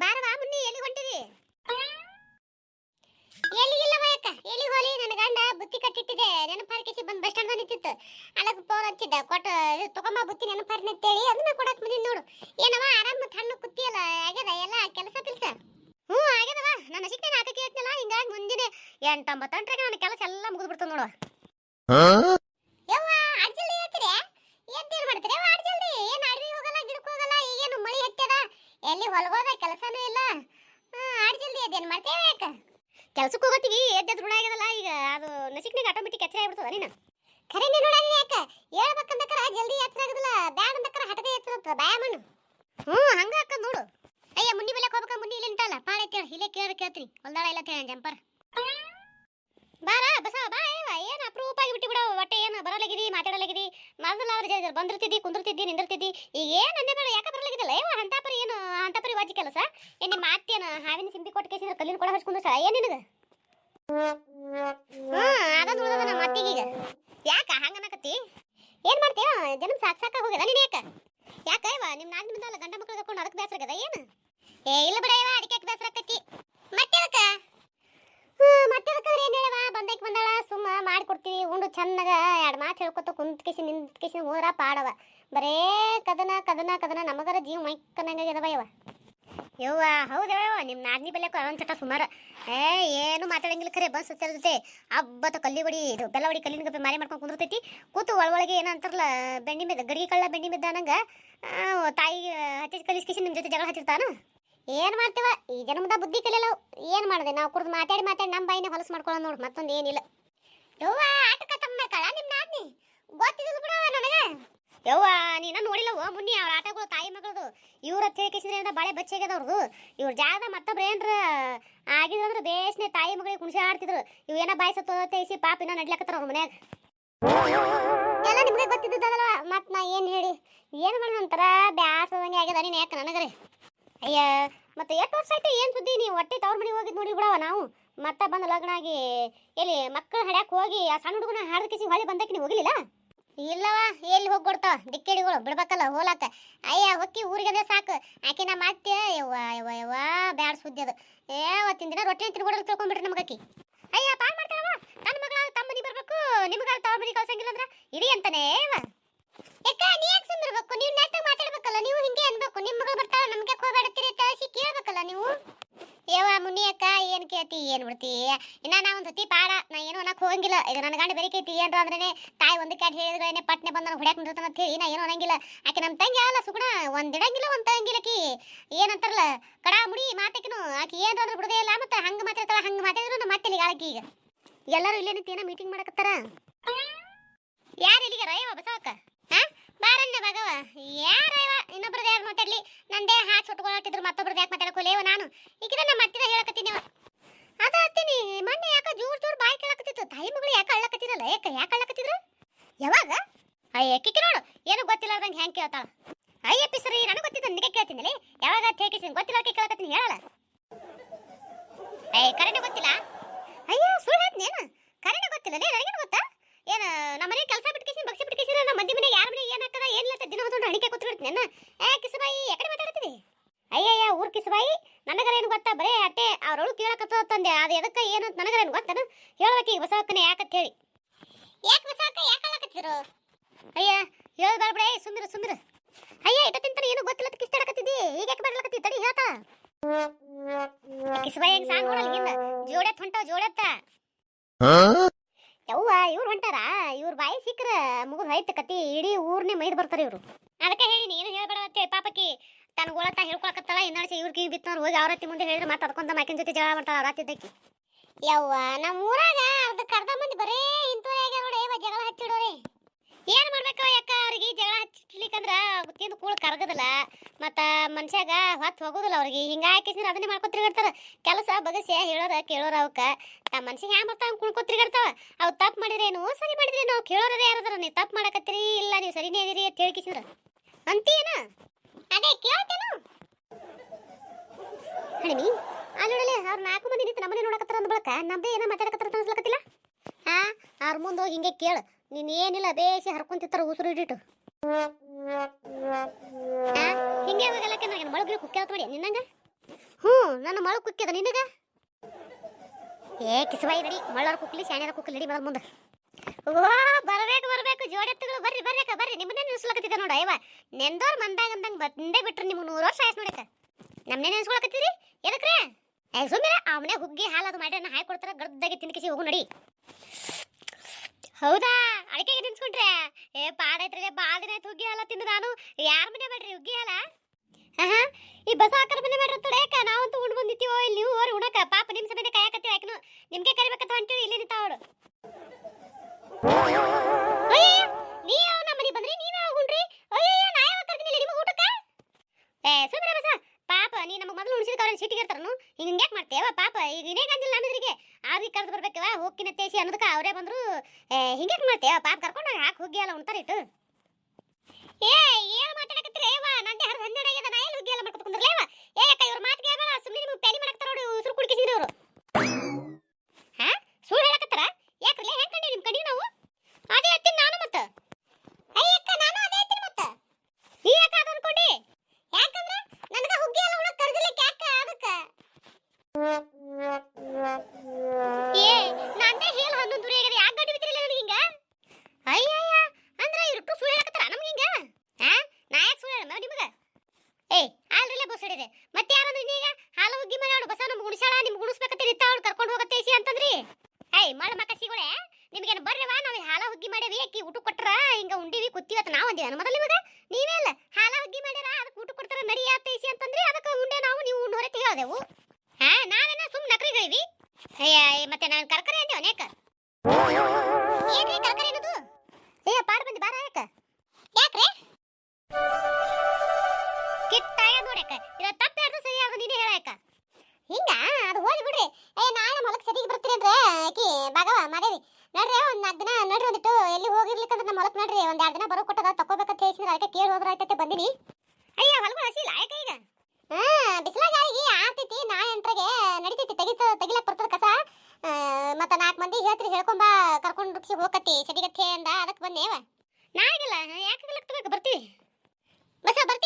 ಬಾರವಾ ಮುನ್ನಿ ಎಲ್ಲಿ ಹೊಂಟಿರಿ ಎಲ್ಲಿಗಿಲ್ಲ ಬಾಯಕ್ಕ ಎಲ್ಲಿ ಹೋಲಿ? ನನ್ನ ಗಂಡ ಬುತ್ತಿ ಕಟ್ಟಿಟ್ಟಿದೆ, ನೆನಪಾರ್ಕಿಸಿ ಬಂದು ಬಸ್ ಸ್ಟ್ಯಾಂಡ್ ನಿಂತಿತ್ತು. ಅಲ್ಲಗ ಫೋನ್ ಹಚ್ಚಿದ್ದ, ಕೊಟ್ಟ, ಇದು ತಗೊಂಬ ಬುತ್ತಿ ನೆನಪಾರಿನ ಅಂತೇಳಿ, ಅದನ್ನ ಕೊಡಕ್ ಬಂದಿನಿ ನೋಡು. ಏನವ ಆರಾಮ ಹಣ್ಣು ಕುತ್ತಿಯಲ್ಲ ಆಗ್ಯದ, ಎಲ್ಲ ಕೆಲಸ ಪಿಲ್ಸ? ಹ್ಞೂ ಆಗ್ಯದವ ನನ್ನ ಶಿಕ್ಷಣ ನಾಲ್ಕು ಕೇಳ್ತಿಲ್ಲ ಹಿಂಗಾಗಿ ಮುಂದಿನ ಎಂಟೊಂಬತ್ತಂಟ್ರಾಗ ನನ್ನ ಕೆಲಸ ಎಲ್ಲ ಮುಗಿದ್ಬಿಡ್ತು ನೋಡು ಯವ್ವ ಅಜ್ಜಲ್ಲಿ ಹೇಳ್ತೀರಿ ಏನ್ ಮಾಡ್ತೀರಿ ಯವ್ವ ಅಜ್ಜಲ್ದಿ ಏನ್ ಅಡವಿ ಹೋಗಲ್ಲ ಗಿಡಕ್ಕೆ ಹೋಗಲ್ಲ ಈಗೇನು ಮಳಿ ಹತ್ತದ ಎಲ್ಲಿ ಹೊಲಗೋದ ಕೆಲಸನೂ ಇಲ್ಲ. ಆಡ್ ಜಲ್ದಿ ಅದೇನು ಮಾಡ್ತೇವೆ ಯಾಕ? ಕೆಲ್ಸಕ್ಕೆ ಹೋಗತ್ತೀವಿ ಎದ್ದೆ ದೃಢ ಆಗ್ಯದಲ್ಲ, ಈಗ ಅದು ನಸಿಕ್ನಾಗ ಆಟೋಮೆಟಿಕ್ ಎಚ್ಚರ ಆಗ್ಬಿಡ್ತದ ನೀನು. ಖರೆ ನೀನು ನೋಡಿ ಯಾಕ? ಹೇಳ್ಬೇಕಂದಕ್ಕರ ಜಲ್ದಿ ಎಚ್ಚರ ಆಗುದಿಲ್ಲ, ಬ್ಯಾಡ ಅಂದಕ್ಕರ ಹಠಗ ಎಚ್ಚರ ಬಾಯ ಹ್ಞೂ, ಹಂಗ ಅಕ್ಕ ನೋಡು. ಅಯ್ಯ, ಮುನ್ನಿ ಬೆಲೆ ಹೋಗ್ಬೇಕ, ಮುನ್ನಿ ಇಲ್ಲಿ ನಿಂತಲ್ಲ. ಪಾಳ ಐತಿ ಇಲ್ಲೇ ಕೇಳಿ, ಕೇಳ್ತೀನಿ. ಹೊಲ್ದಾಳ ಇಲ್ಲ ತೇಳ, ಜಂಪರ್. ಬಾರ ಬಸ ಬಾ ಏವ ಏನು ಅಪ್ರೂಪ ಆಗಿ ಬಿಟ್ಟು ಬಿಡೋ ಒಟ್ಟೆ ಏನು ಬರಲಾಗಿದಿ, ಮಾತಾಡಲಾಗಿದಿ. ಮೊದಲಾದ್ರೆ ಬಂದಿರ್ತಿದ್ದಿ, ಕುಂದಿರ್ತಿದ್ದಿ, ನಿಂದಿರ್ತಿದ್ದಿ. ಈಗ ಏನು ಅಂದೆ ಬೇಡ, ಯಾಕೆ ಬರಲಾಗಿದಿಲ್ಲ ಏವ ಅಂತಪರಿ ಏನು, ಅಂತಪರಿ ವಾಜಿ ಕೆಲಸ ಏನ್ ನಿಮ್ಮ ಮಾತೇನು ಹಾವಿನ ಸಿಂಬಿ ಕೊಟ್ಟು ಕೇಸಿದ್ರೆ ಕಲ್ಲಿನ ಕೊಡ ಹಚ್ಕೊಂಡು ಸಹ ಏನು ನಿನಗೆ? ಹ್ಞೂ ಅದೊಂದು ಉಳಿದ ನಮ್ಮ ಅತ್ತಿಗೀಗ ಯಾಕ ಹಂಗನಕತ್ತಿ ಏನು ಮಾಡ್ತೀಯ ಜನ್ಮ ಸಾಕು ಸಾಕ ಹೋಗ್ಯದ ನೀನು ಯಾಕ? ಯಾಕ ಇವ ನಿಮ್ಮ ನಾಲ್ಕು ನಿಮ್ದಲ್ಲ ಗಂಡ ಮಕ್ಳು ಕರ್ಕೊಂಡು ಅದಕ್ಕೆ ಬೇಸರ ಆಗ್ಯದ, ಏನು? ಏ, ಇಲ್ಲ ಬಿಡ ಇವ ಅದಕ್ಕೆ ಯಾಕೆ ಬೇಸರ ಆಕತ್ತಿ? ಮತ್ತೆ ಅದಕ್ಕೆ ಮತ್ತೆ ಅದಕ್ಕೆ ಏನು ಹೇಳವ? ಬಂದಕ್ಕೆ ಬಂದಾಳ, ಸುಮ್ಮ ಮಾಡ್ಕೊಡ್ತೀವಿ, ಉಂಡು ಚೆನ್ನಾಗ ಎರಡು ಮಾತು ಹೇಳ್ಕೊತ ಕುಂತ್ಕೇಸಿ ನಿಂತ್ಕೇಸಿ ನಿಂತ್ ಕಿಸಿ ಹೋದ್ರ ಪಾಡವ. ಬರೇ ಕದನ ಕದನ ಕದನ ನಮಗರ ಜೀವ ಮೈಕ್ಕನಂಗಾಗ್ಯದವ ಇವ ಯವ್ವ. ಹೌದವ ನಿಮ್ಮ ನಾಗ್ನಿ ಬೆಲ್ಲಕ್ಕೆ ಅವನ ಚಟ ಸುಮಾರು. ಏ ಏನು ಮಾತಾಡಂಗಿಲ್ಲ ಖರೆ ಬಸ್ ಜೊತೆ ಹಬ್ಬತ ಕಲ್ಲಿ ಹೊಡಿ ಇದು ಬೆಲ್ಲ ಹೊಡಿ ಕಲ್ಲಿನ ಗಪ್ಪೆ ಮಾರಿ ಮಾಡ್ಕೊಂಡು ಕುಂದಿರ್ತೈತಿ. ಕೂತು ಒಳಗೊಳಗೆ ಏನು ಅಂತಾರಲ್ಲ ಬೆಂಡಿ ಮಿದ್ದ ಗಡಿಗೆ ಕಳ್ಳ ಬೆಣ್ಣಿ ಅನ್ನಂಗ ಆ, ತಾಯಿ ಹಚ್ಚಿ ಕಲಿಸ್ಕಿಸಿ ನಿಮ್ಮ ಜೊತೆ ಜಗಳ ಹಚ್ಚಿರ್ತಾನ ಏನು ಮಾಡ್ತೀವ ಈ ಜನ್ಮದ ಬುದ್ಧಿ ಕಲಿಯಲ್ಲ ಏನು ಮಾಡಿದೆ ನಾವು ಕುಡ್ದು ಮಾತಾಡಿ ಮಾತಾಡಿ ನಮ್ಮ ಬಾಯಿನೇ ಹೊಲಸು ಮಾಡ್ಕೊಳ್ಳೋಣ ನೋಡು ಮತ್ತೊಂದು ಏನಿಲ್ಲ. ಯವ್ವ ಆಟ ತಮ್ಮ ಕಳ ನಿಮ್ಮ ನಾದ್ನಿ ಗೊತ್ತಿದ್ದು ಬಿಡವ ಯವ್ವ ನೀನ ನೋಡಿಲ್ಲವ ಮುನ್ನಿ ಅವ್ರ ಆಟಗಳು ತಾಯಿ ಮಗಳದು. ಇವ್ರ ಅಂದ್ರೆ ಬಾಳೆ ಬಚ್ಚಾಗ್ಯದ ಅವ್ರದು ಇವ್ರ ಜಾಗದ ಮತ್ತೊಬ್ರು ಏನ್ರ ಆಗಿದಂದ್ರೆ ಬೇಸ್ನೆ ತಾಯಿ ಮಗಳಿಗೆ ಕುಣಿಸಿ ಆಡ್ತಿದ್ರು. ಇವ್ ಏನೋ ಬಾಯಿ ಸತ್ತು ತೇಸಿ ಪಾಪ ಇನ್ನೂ ನಡ್ಲಕತ್ತಾರ ಅವ್ರ ಮನ್ಯಾಗ. ಎಲ್ಲ ನಿಮ್ಗೆ ಗೊತ್ತಿದ್ದದಲ್ವ? ಮತ್ ನಾ ಏನ್ ಹೇಳಿ? ಏನ್ ಮಾಡಿ ನಂತರ ಬ್ಯಾಸದಂಗೆ ಆಗ್ಯದ ನೀನ್ ಯಾಕೆ ನನಗ್ರಿ? ಅಯ್ಯ, ಮತ್ತೆ ಎಷ್ಟು ವರ್ಷ ಆಯ್ತು ಏನ್ ಸುದ್ದಿ? ನೀವು ಹೊಟ್ಟೆ ತವ್ರ ಮನೆಗೆ ಹೋಗಿದ್ ನೋಡಿ ಬಿಡವ ನಾವು. ಮತ್ತೆ ಬಂದು ಲಗ್ನ ಆಗಿ ಎಲ್ಲಿ ಮಕ್ಕಳು ಹಡ್ಯಾಕ ಹೋಗಿ ಆ ಸಣ್ಣ ಹುಡುಗನ ಹಾಡದ ಕಿಸಿ ಹೊಳಿ ಬಂದಕ್ಕೆ ನೀವು ಹೋಗಿಲಿಲ್ಲ? ಇಲ್ಲವ ಎಲ್ಲಿ ಹೋಗ್ಬಿಡ್ತಾವ? ದಿಕ್ಕೇಡಿಗಳು, ಬಿಡ್ಬೇಕಲ್ಲ ಹೋಲಾಕ ಅಯ್ಯ, ಹೊಕ್ಕಿ ಊರಿಗೆ ಅಂದ್ರೆ ಸಾಕು. ಆಕೆ ನಾ ಮಾಡ್ತೀಯ? ಯವ್ವ ಯವ್ವ ಯವ್ವ, ಬ್ಯಾಡ ಸುದ್ದಿ ಅದು. ಏ ದಿನ ರೊಟ್ಟಿ ತಿರ್ಗೋಡಲ್ಲಿ ತಿಳ್ಕೊಂಬಿಟ್ರಿ ನಮಗಾಕಿ ಅಯ್ಯ ಪಾಲ್ ಮಾಡ್ತಾಳವ ನನ್ನ ಮಗಳ, ತಮ್ಮ ಬರ್ಬೇಕು. ನಿಮ್ಗಾರ ತವ್ರ ಮನಿ ಕಳ್ಸಂಗಿಲ್ಲ ಅಂದ್ರ ಇಡಿ ಅಂತಾನೇ ಅವ ಯಾಕ, ನೀ ಯಾಕೆ ಸುಂದಿರ್ಬೇಕು ನೀವು ನೆಟ್ಟಾಗ ಮಾತಾಡ್ಬೇಕಲ್ಲ, ನೀವು ಹಿಂಗೆ ಅನ್ಬೇಕು. ನಿಮ್ಮ ಮಗಳು ಬರ್ತಾಳ, ನಮ್ಗೆ ಹೋಗ್ಬೇಡತ್ತೀರಿ ತಳಿಸಿ ಕೇಳ್ಬೇಕಲ್ಲ ನೀವು? ಯವ್ವ ಮುನಿಯಕ್ಕ, ಏನು ಏನ್ ಕೇಳ್ತಿ, ಏನು ಬಿಡ್ತಿ? ಇನ್ನ ನಾ ಒಂದ್ ಸತಿ ಪಾಡ, ನಾ ಏನೋ ಅನ್ನಕ್ ಹೋಗಂಗಿಲ್ಲ. ಇದು ನನ್ನ ಗಂಡ ಬೆರಿಕೈತಿ ಏನ್ರ ಅಂದ್ರೆ ತಾಯಿ ಒಂದಕ್ಕೆ ಹೇಳಿದ್ರು ಹೇಳಿದ್ರೆ ಪಟ್ನೆ ಬಂದ ಹೊಡ್ಯಾಕ್ ನಿಂತ ಅಂತ ಹೇಳಿ ನಾ ಏನೋ ಅನ್ನಂಗಿಲ್ಲ. ಆಕೆ ನಮ್ಮ ತಂಗಿ ಅಲ್ಲ ಸುಗುಣ ಒಂದಿಡಂಗಿಲ್ಲ ಒಂದ್ ತಂಗಿಲ್ಲ ಆಕಿ. ಏನಂತಾರಲ್ಲ, ಕಡಾ ಮುಡಿ ಮಾತಕಿನು ಆಕಿ ಏನ್ರ ಅಂದ್ರೆ ಬಿಡದೇ ಇಲ್ಲ, ಮತ್ತೆ ಹಂಗ ಮಾತಾಡ್ತಾಳ, ಹಂಗ ಮಾತಾಡಿದ್ರು ನಮ್ಮ ಮತ್ತೆ ಆಳಕಿ ಈಗ. ಎಲ್ಲರೂ ಇಲ್ಲೇ ಏನೋ ಮೀಟಿಂಗ್ ಮಾಡಕತ್ತಾರ? ಯಾರು ಇಲ್ಲಿಗೆ? ರಯವ ಬಸವಕ್ಕ? ಬಾರಣ್ಣ ಭಾಗವ ಇವ? ಇನ್ನೊಬ್ರದ್ದು ಯಾರು ಮಾತಾಡ್ಲಿ ನಂದೇ ಹಾಕಿ ಸುಟ್ಕೊಳತ್ತಿದ್ರು ಮತ್ತೊಬ್ರದ್ದು ಯಾಕೆ ಮಾತಾಡಕೋಲೇವ ನಾನು? ಈಗಿನ ನಮ್ಮ ಹತ್ತಿರ ಹೇಳಕತ್ತೀನಿ ಅದ ಹತ್ತೀನಿ ಮೊನ್ನೆ ಯಾಕ ಜೋರ್ ಜೋರ್ ಬಾಯಿ ಕೇಳಕತ್ತಿತ್ತು. ತಾಯಿ ಮಗಳು ಯಾಕೆ ಅಳ್ಳಕತ್ತಿರಲ್ಲ ಯಾಕೆ ಯಾಕೆ ಅಳ್ಳಕತ್ತಿದ್ರು? ಯಾವಾಗ? ಅಯ್ಯ, ಕಿಕ್ಕಿ ನೋಡು. ಏನು ಗೊತ್ತಿಲ್ಲಾರ್ದಂಗೆ ಹೆಂಗೆ ಕೇಳ್ತಾಳ? ಅಯ್ಯ, ಪಿಸರಿ, ನನಗೆ ಗೊತ್ತಿದ್ದು ನಿನಗೆ ಕೇಳ್ತೀನಿ ಯಾವಾಗ ತೇಕಿಸಿ ಗೊತ್ತಿಲ್ಲ ಕೇಳಕತ್ತೀನಿ ಹೇಳಲ್ಲ? ಅಯ್ಯ ಕರೆನೆ ಗೊತ್ತಿಲ್ಲ? ಅಯ್ಯೋ, ಸುಳ್ಳು ಹೇಳ್ತೀನಿ ಕರೆನೆ ಗೊತ್ತಿಲ್ಲ ಲೇ ನನಗೇನು ಗೊತ್ತಾ ಏನು ನಮ್ಮ ಮನೆ ಕೆಲಸ ಬಿಟ್ಕೇಸಿ ಬಗ್ಸಿ ಬಿಟ್ಕೇಸಿ ನಮ್ಮ ಮಂದಿ ಮನೆ ಯಾರ ಮನೆ ಏನು ಹಾಕದ ಏನಿಲ್ಲ ಅಂತ ದಿನ ಹೊತ್ತು ಅಡಿಕೆ ಕೂತ್ಬಿಡ್ತೀನಿ ನನ್ನ ಏ ಕಿಸಬಾಯಿ ಯಾಕಡೆ ಮಾತಾಡ್ತಿದಿ ಅಯ್ಯಯ್ಯ ಊರ್ ಕಿಸಬಾಯಿ ನನಗರ ಏನು ಗೊತ್ತಾ ಬರೇ ಅಟ್ಟೆ ಅವ್ರವಳು ಕೇಳಕತ್ತ ತಂದೆ ಅದು ಎದಕ್ಕೆ ಏನು ಏನು ಗೊತ್ತೇನು ಹೇಳ್ಬೇಕೀಗ ಬಸವಕ್ಕನೆ ಯಾಕಂತ ಹೇಳಿ. ಯಾಕೆ ಬಸವಕ್ಕ ಯಾಕೆ ಹೇಳಕತ್ತಿದ್ರು ಅಯ್ಯ ಹೇಳ್ಬೇಡ ಬಿಡ ಸುಮ್ಮಿರು ಸುಮ್ಮಿರು ಅಯ್ಯ ಇಟ ತಿಂತಾನೆ ಏನು ಗೊತ್ತಿಲ್ಲ ಕಿಸ್ತಾಡಕತ್ತಿದ್ದಿ ಈಗ ಯಾಕೆ ಬರ್ಲಕತ್ತಿ ತಡಿ ಹೇಳ್ತಾ. ಕಿಸಬಾಯಿ ಹೆಂಗ್ ಸಾಂಗ್ ನೋಡಲ್ಲ ಹಿಂದ? ಜೋಡೆತ್ ಹೊಂಟಾವ ಜೋಡೆತ್ತ. ಯವ್ವ ಇವ್ರು ಹೊಂಟಾರ? ಇವ್ರ ಬಾಯಿ ಸಿಕ್ಕ್ರ ಮುಗಿದ್ ಹೋಯ್ತು ಕತಿ. ಇಡೀ ಊರ್ನೇ ಮೈದ್ ಬರ್ತಾರೆ ಇವ್ರು. ಅದಕ್ಕೆ ಹೇಳಿ ನೀನು ಹೇಳ್ಬೇಡ ಅಂತೇಳಿ ಪಾಪಕ್ಕಿ ತನ್ನ ಗೋಳತ್ತ ಹೇಳ್ಕೊಳಕತ್ತಲ್ಲ ಇನ್ನೊಂದ್ಸಿ ಇವ್ರಿಗೆ ಬಿತ್ತವ್ರು ಹೋಗಿ ಅವ್ರ ಮುಂದೆ ಹೇಳಿದ್ರೆ ಮಾತಾಡ್ಕೊಂತ ಮೈಕಿನ ಜೊತೆ ಜಗಳ ಮಾಡ್ತಾಳ ಅವ್ರ ಅತ್ತಿದ್ದಕ್ಕಿ. ಯವ್ವ ನಮ್ಮ ಊರಾಗ ಅರ್ಧಕ್ಕೆ ಅರ್ಧ ಮಂದಿ ಬರೇ ಇಂಥವ್ರೇ ನೋಡಿ ಇವ ಜಗಳ ಹಚ್ಚಿಡೋರಿ ಏನು ಮಾಡ್ಬೇಕು ಯಾಕ ಅವ್ರಿಗೆ? ಜಗಳ ಹಚ್ಚಲಿಕ್ಕಂದ್ರ ತಿಂದು ಕೂಳು ಕರಗದಿಲ್ಲ. ಮತ್ತು ಮನ್ಷ್ಯಾಗ ಹೊತ್ತು ಹೋಗೋದಿಲ್ಲ ಅವ್ರಿಗೆ. ಹಿಂಗಾಗಿ ಅದನ್ನೇ ಮಾಡ್ಕೊತಿರ್ಗಾಡ್ತಾರ ಕೆಲಸ ಬಗಸ್ಯ ಹೇಳೋರ ಕೇಳೋರ ಅವಕ್ಕೆ. ತಮ್ಮ ಮನ್ಸಿಗೆ ಹ್ಯಾಂಗ ಬರ್ತಾವ ಕುಣ್ಕೊತಿರ್ಗಾಡ್ತಾವ ಅವು ತಪ್ಪು ಮಾಡಿದ್ರೇನು ಸರಿ ಮಾಡಿದ್ರೇನು? ಕೇಳೋರೇ ಯಾರದಾರ ನೀವು ತಪ್ಪು ಮಾಡಕತ್ತೀರಿ ಇಲ್ಲ ನೀವು ಸರಿನೇ ಇದೀರಿ ಅಂತ ಹೇಳ್ಕಿಸಿದ್ರ ಅಂತೀನ ಅದೇ ಕೇಳ್ತೇನು. ಹಣಿಮಿ ಅಲ್ಲಿ ಅವ್ರ ನಾಲ್ಕು ಮಂದಿ ನಿಂತು ನಮ್ಮನೆ ನೋಡಕತ್ತಾರ ಅಂದ ಬಳಕ ನಮ್ದೇ ಏನ ಮಾತಾಡಕತ್ತಾರ ಅನ್ಸ್ಲಕತ್ತಿಲ್ಲ? ಹಾ, ಅವ್ರ ಮುಂದೆ ಹೋಗಿ ಹಿಂಗೆ ಕೇಳು. ನೀನ್ ಏನಿಲ್ಲ ಬೇಸಿ ಹರ್ಕೊಂತಿರ್ತಾರ ಉಸಿರು ಹಿಡಿಟ್ಟು. ಹಿಂಗೆ ಹೋಗಲ್ಲಕ್ಕೆ ನನಗೆ ಮೊಳಗಿನ ಕುಕ್ಕಿ ಮಾಡಿ ನಿನ್ನಂಗ ಹ್ಞೂ, ನನ್ನ ಮಳ ಕುಕ್ಕಿದ ನಿನಗ? ಏ ಕಿಸಬಾಯಿ ನಡಿ, ಮಳ್ಳರ ಕುಕ್ಲಿ, ಶಾಣ್ಯರ ಕುಕ್ಲಿ ನಡಿ ಮೊದಲು ಮುಂದೆ. ಓ, ಬರಬೇಕು ಬರಬೇಕು, ಜೋಡೆತ್ತುಗಳು, ಬರ್ರಿ ಬರ್ರಿ ಬರ್ರಿ. ನಿಮ್ಮನ್ನೇ ನಿಲ್ಸ್ಲಕತ್ತಿದ್ದೆ ನೋಡ ಅಯ್ಯವ ನೆಂದೋರ್ ಮಂದಾಗ ಅಂದಂಗೆ ಬಂದೇ ಬಿಟ್ರಿ ನಿಮ್ಗೆ ನೂರು ವರ್ಷ ಆಯ್ತು ನೋಡಕ ನಮ್ಮನೆ ಅನ್ಸ್ಕೊಳಕತ್ತೀರಿ ಎದಕ್ರೆ? ಏ ಸುಮ್ಮನೆ ಅವನೇ ಹುಗ್ಗಿ ಹಾಲು ಅದು ಮಾಡಿ ಹಾಕಿ ಕೊಡ್ತಾರ ಗಡ್ದಾಗಿ ತಿನ್ಕಿಸಿ ಹೋಗು ನಡಿ. ಹೌದಾ? ಅಡಿಕೆಗೆ ತಿನ್ಸ್ಕೊಂಡ್ರೆ? ಏ ಪಾಡೈತ್ರಿ ಭಾಳ ಆಯ್ತು ಹುಗ್ಗಿ ಹಾಲ ತಿಂದು ನಾನು. ಯಾರ ಮನೆ ಮಾಡ್ರಿ ಹುಗ್ಗಿ ಹಾಲ? ಆಹಾ ಈ ಬಸ ಹಾಕರ ಮನೆ ಮಾಡ್ರಿ ತಡೇಕ ನಾವಂತೂ ಉಂಡ್ ಬಂದಿತ್ತೀವೋ ಇಲ್ಲಿ ನೀವು ಓರಿ ಉಣಕ. ಪಾಪ ನಿಮ್ ಸಮೇತ ಕಾಯಕತ್ತೀವಿ ಯಾಕನು? ನಿಮಗೆ ಕರಿಬೇಕಂತ ಅಂತೇಳಿ ಇಲ್ಲಿ ನಿಂತಾವಳು ಅಯ್ಯಯ್ಯ, ನೀ ಯಾವ ನಮ್ಮ ಮನೆಗ್ ಬಂದ್ರಿ? ನೀವ್ ಯಾವಾಗ ಅಯ್ಯೋ ನಾ ಕರ್ದಿನಿಲ್ಲ ಏ ಸುಮ್ಮನೆ ಬಸ ನೀ ನಮಗೆ ಮೊದಲು ಉಣಿಸಿದ ಅವ್ರನ್ನ ಸಿಟ್ಟಿಗೆ ಇರ್ತಾರನು? ಹಿಂಗೆ ಹಿಂಗ್ಯಾಕ್ ಮಾಡ್ತೇವ ಪಾಪ, ಈಗ ಇದೇ ಗಂಜಿಲ್ಲ ನಮ್ಮಿದ್ರಿಗೆ ಆಗಿ ಕರೆದು ಬರ್ಬೇಕವ ಹೋಗ್ಕಿನ ತೇಸಿ ಅನ್ನೋದಕ್ಕೆ ಅವರೇ ಬಂದ್ರು. ಹಿಂಗೆ ಹಿಂಗ್ಯಾಕ್ ಮಾಡ್ತೇವ ಪಾಪ ಕರ್ಕೊಂಡು ಹಾಕಿ ಹೋಗಿ ಅಲ್ಲ ಉಣ್ತಾರ ಇಟ್ಟು. ಏ, ಏನ್ ಮಾತಾಡಕತ್ತೀರಿ ಅವ್ವ ನಂದೆ ಹರಿದ ಹನ್ನೆರಡು ಆಗ್ಯದ ನಾ ಎಲ್ಲಿ ಹೋಗಿ ಎಲ್ಲ ಮಾಡ್ಕೊತ ಕುಂದ್ರಲೇವ ಏ ಅಕ್ಕ ಇವ್ರ ಮಾತಿಗೆ ಹೇಳ್ಬೇಡ ಸುಮ್ಮನೆ ನಿಮ್ಗೆ ಪ್ಯಾಲಿ ಮಾಡಕ್ತಾರ ನೋಡಿ ಉಸಿರು ಕುಡ್ಕಿಸಿದ್ರಿ ಅವರು ಹಾ ಸುಳ್ಳು ಹೇಳಕತ್ತಾರ ಯಾಕ್ರಲ್ಲ ಹೆಂಗ್ ಕಂಡಿ ನಿಮ್ ಕಡಿ ನಾವು ಅದೇ ಹತ್ತೀನಿ ನಾನು ಮತ್ತ ಅಯ್ಯಕ್ಕ ನಾನು ಅದೇ ಹತ್ತೀನಿ ಮತ್ತ ನೀ ಯಾಕ ಅದು ಅನ್ಕೊಂಡಿ ಯಾಕಂದ್ರ ನನಗ ಹುಗ್ಗಿ ಎಲ್ಲ ಉಣಕ್ ಕರ್ದಿಲ್ಲಕ್ಕೆ ಯಾಕ ಅದಕ್ಕ ಏ ನಂದೇ ಹೇಳ ಹನ್ನೊಂದು ಆಗ್ಯದ ಯಾಕೆ ಗಡಿ ಬಿದ್ದಿರಲ್ಲ ನನಗೆ ಹಿಂಗ ಅಯ್ಯಯ್ಯ ಅಂದ್ರ ಇರುಟ್ಟು ಸುಳ್ಳು ಹೇಳಕತ್ತಾರ ನಮ್ಗೆ ಹಿಂಗ ಹಾ ನಾ ಏ ನಿಮಗ ಏಯ್ ಆಲ್ರಲ್ಲೇ ಬಸ್ ಹಿಡಿದೆ. ಮತ್ತೆ ಯಾರಂದ್ರೆ ನೀಗ ಹಾಲು ಹುಗ್ಗಿ ಮಾಡಿ ಬಸ ನಮ್ಗೆ ಗುಣಿಸಾಳ ನಿಮ್ಗೆ ಗುಣಿಸ್ಬೇಕಂತ ನಿತ್ತ ಅವಳು ಕರ್ಕೊಂಡು ಹೋಗತ್ತೇಸಿ ಅಂತಂದ್ರಿ? ಏಯ್ ಮಳ ಮಕ್ಕ ಸಿಗೋಳೆ. ನಿಮ್ಗೇನು ಬರ್ರಿ ವಾ ನಾವು ಹಾಲ ಹುಗ್ಗಿ ಮಾಡೇವಿ. ಅಕ್ಕಿ ಊಟ ಕೊಟ್ರ ಹಿಂಗ ಉಂಡಿವಿ ಕುತ್ತಿವತ್ತ ನಾವು ಅಂದಿವಿ ಮೊದಲು ನಿಮಗೆ ನೀವೇ ಅಲ್ಲ ಹಾಲ ಹುಗ್ಗಿ ಮಾಡ್ಯಾರ ಅದಕ್ಕೆ ಊಟ ಕೊಡ್ತಾರ ನಡಿ ಆತೈಸಿ ಅಂತಂದ್ರಿ. ಅದಕ್ಕೆ ಉಂಡೆ ನಾವು ನೀವು ಉಂಡು ಹೊರತೆ ಹೇಳ್ದೆವು ಹಾ ನಾವೇನ ಸುಮ್ ನಕ್ರಿಗಳಿವಿ ಅಯ್ಯ ಏ, ಮತ್ತೆ ನಾನು ಕರ್ಕರೆ ಅಂದೇವು ಹೇಳಿಸಿದ್ರೆ ಅದಕ್ಕೆ ಕೇಳಿ ಹೋದ್ರ ಆಯ್ತೈತೆ ಬಂದಿನಿ. ಅಯ್ಯ ಹೊಲಗಳು ಹಸಿ ಲಾಯಕ ಈಗ? ಹಾ ಬಿಸಿಲಾಗ ಆತೈತಿ ನಾ ಎಂಟ್ರಿಗೆ ನಡಿತೈತಿ ತೆಗಿತ ತೆಗಿಲಕ್ ಬರ್ತದ ಕಸ. ಮತ್ತೆ ನಾಲ್ಕು ಮಂದಿ ಹೇಳ್ತೀರಿ ಹೇಳ್ಕೊಂಬ ಕರ್ಕೊಂಡು ರುಕ್ಷಿ ಹೋಗತ್ತಿ ಸಡಿಗತ್ತೆ ಅಂದ ಅದಕ್ಕೆ ಬಂದೇವ ನಾಯಿಗಿಲ್ಲ ಯಾಕೆ ತಗೋಬೇಕು ಬರ್ತೀವಿ ಬಸ ಯಾಕ